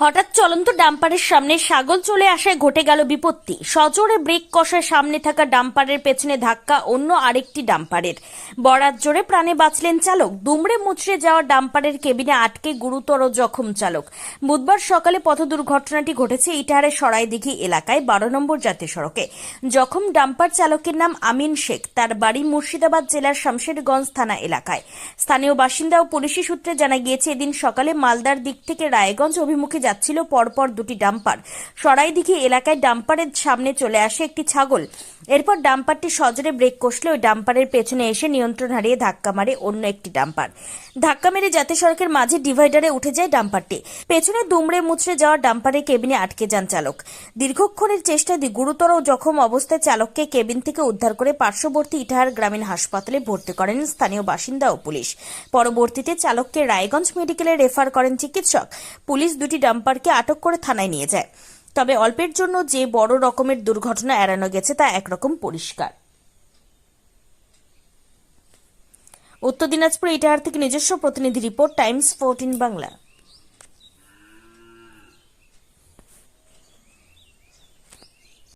হঠাৎ চলন্ত ডাম্পারের সামনে ছাগল চলে আসায় ঘটে গেল বিপত্তি। সজোরে ব্রেক কষায় সামনে থাকা ডাম্পারের পেছনে ধাক্কা অন্য আরেকটি ডাম্পারের। বরাত জোরে প্রাণে বাঁচলেন চালক। দুমড়ে মুচড়ে যাওয়া ডাম্পারের কেবিনে আটকে গুরুতর জখম চালক। বুধবার সকালে পথ দুর্ঘটনাটি ঘটেছে ইটাহারের সরাইদিঘি এলাকায়, বারো নম্বর জাতীয় সড়কে। জখম ডাম্পার চালকের নাম আমিন শেখ। তার বাড়ি মুর্শিদাবাদ জেলার শামশেরগঞ্জ থানা এলাকায়। স্থানীয় বাসিন্দা ও পুলিশি সূত্রে জানা গিয়েছে, এদিন সকালে মালদার দিক থেকে রায়গঞ্জ অভিমুখে যাচ্ছিল, পরপর দুটি ডাম্পার। সরাইদিঘি এলাকায় ডাম্পারের সামনে চলে আসে একটি ছাগল। এরপর ডাম্পারটি সজোরে ব্রেক কষলে ওই ডাম্পারের পেছনে এসে নিয়ন্ত্রণ হারিয়ে ধাক্কা মারে অন্য একটি ডাম্পার। ধাক্কা মেরে জাতীয় সড়কের মাঝে ডিভাইডারে উঠে যায় ডাম্পারটি। পেছনে দুমড়ে মুচড়ে যাওয়া ডাম্পারের কেবিনে আটকে যান চালক। দীর্ঘক্ষণের চেষ্টায় দি- গুরুতর জখম অবস্থায় চালককে কেবিন থেকে উদ্ধার করে পার্শ্ববর্তী ইটাহার গ্রামীণ হাসপাতালে ভর্তি করেন স্থানীয় বাসিন্দা ও পুলিশ। পরবর্তীতে চালককে রায়গঞ্জ মেডিকেলে রেফার করেন চিকিৎসক। পুলিশ দুটি ডাম্পারকে আটক করে থানায় নিয়ে যায়। তবে অল্পের জন্য যে বড় রকমের দুর্ঘটনা এড়ানো গেছে তা একরকম পরিষ্কার। উত্তর দিনাজপুর ইটাহার থেকে নিজস্ব প্রতিনিধি report, Times fourteen Bangla.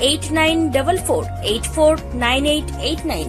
8988 8 9